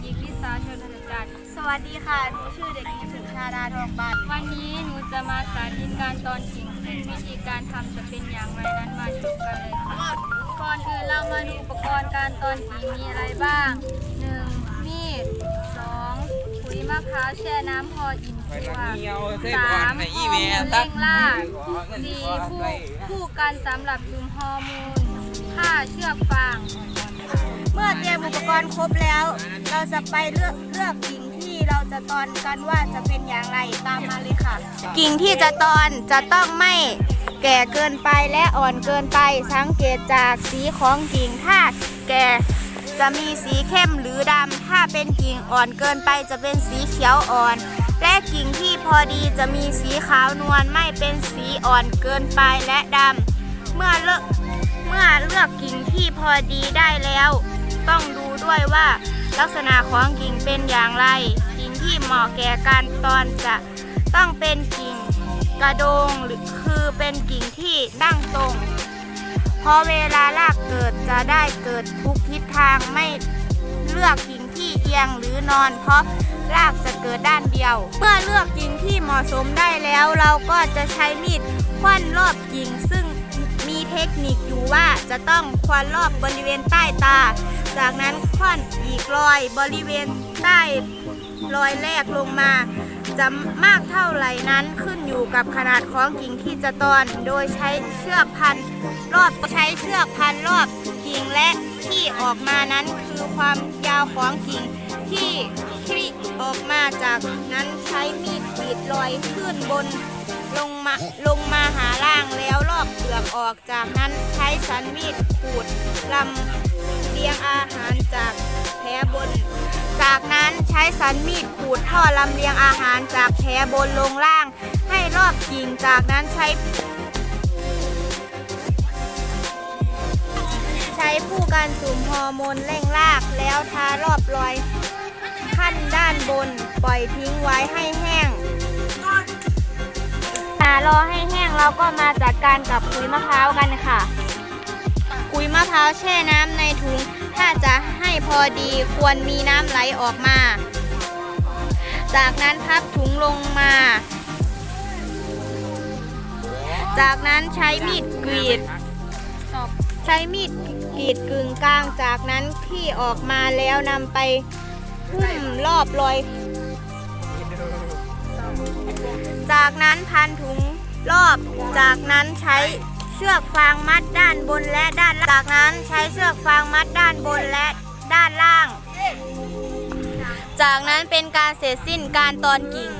าวชนบทจัดสวัสดีค่ะ หนูชื่อเด็กหญิงสุชาดาทองบันวันนี้หนูจะมาสาธิตการตอนกิ่งซึ่งวิธีการทำจะเป็นอย่างไรนั้นมาชมกันเลยค่ะก่อนอื่นเรามาดูอุปกรณ์การตอนกิ่งมีอะไรบ้าง 1. มีด 2. ปุ๋ยมะพร้าวแช่น้ำพออิ่มตัว สามข้อมูลเร่งล่าสี่ผู้ผู้กันสำหรับจุมฮอร์โมน ห้าเชือกฟาง เมื่อเตรียมอุปกรณ์ครบแล้ว เราจะไปเลือกเลือกกิ่งที่เราจะตอนกันว่าจะเป็นอย่างไรตามมาเลยค่ะ กิ่งที่จะตอนจะต้องไม่แก่เกินไปและอ่อนเกินไป สังเกตจากสีของกิ่งถ้าแก่จะมีสีเข้มหรือดำ ถ้าเป็นกิ่งอ่อนเกินไปจะเป็นสีเขียวอ่อน และกิ่งที่พอดีจะมีสีขาวนวลไม่เป็นสีอ่อนเกินไปและดำ เมื่อเลือก เมื่อเลือกกิ่งที่พอดีได้แล้ว ต้องดูด้วยว่าลักษณะของกิ่งเป็นอย่างไร กิ่งที่เหมาะแก่การตอนจะต้องเป็นกิ่งกระโดงหรือคือเป็นกิ่งที่ตั้งตรงพราะเวลารากเกิดจะได้เกิดทุกทิศทางไม่เลือกกิ่งที่เอียงหรือนอน เพราะรากจะเกิดด้านเดียว เมื่อเลือกกิ่งที่เหมาะสมได้แล้ว เราก็จะใช้มีดคว้นรอบกิ่งซึ่ง เทคนิคอยู่ว่าจะต้องควันรอบบริเวณใต้ตา จากนั้นควันอีกรอยบริเวณใต้รอยแรกลงมา จะมากเท่าไหร่นั้นขึ้นอยู่กับขนาดของกิ่งที่จะตอน โดยใช้เชือกพันรอบใช้เชือกพันรอบกิ่งและที่ออกมานั้นคือความยาวของกิ่งที่คลิออกมาจากนั้นใช้มีดกรีดรอยขึ้นบนลงมาลงมาหาล่างแล้วลอก อกอกจากนั้นใช้สันมีดขูดลำเลียงอาหารจากแผลบน จากนั้นใช้สันมีดขูดท่อลำเลียงอาหารจากแผลบนลงล่าง ให้รอบกิ่งจากนั้นใช้ใช้ผู้การสูมฮอร์โมนเร่งรากแล้วทารอบรอยขั้นด้านบน ปล่อยทิ้งไว้ให้แห้งารอให้แห้งเราก็มาจัดการกับขุยมะพร้าวกันค่ะขุยมะพร้าวแช่น้ำในถุง ถ้าจะให้พอดีควรมีน้ำไหลออกมา จากนั้นพับถุงลงมา จากนั้นใช้มีดกรีด ใช้มีดกรีดกึ่งกลาง จากนั้นที่ออกมาแล้วนำไปหุ้มรอบรอย จากนั้นพันถุงรอบ จากนั้นใช้เชือกฟางมัดด้านบนและด้านล่าง จากนั้นใช้เชือกฟางมัดด้านบนและด้านล่าง จากนั้นเป็นการเสร็จสิ้นการตอนกิ่ง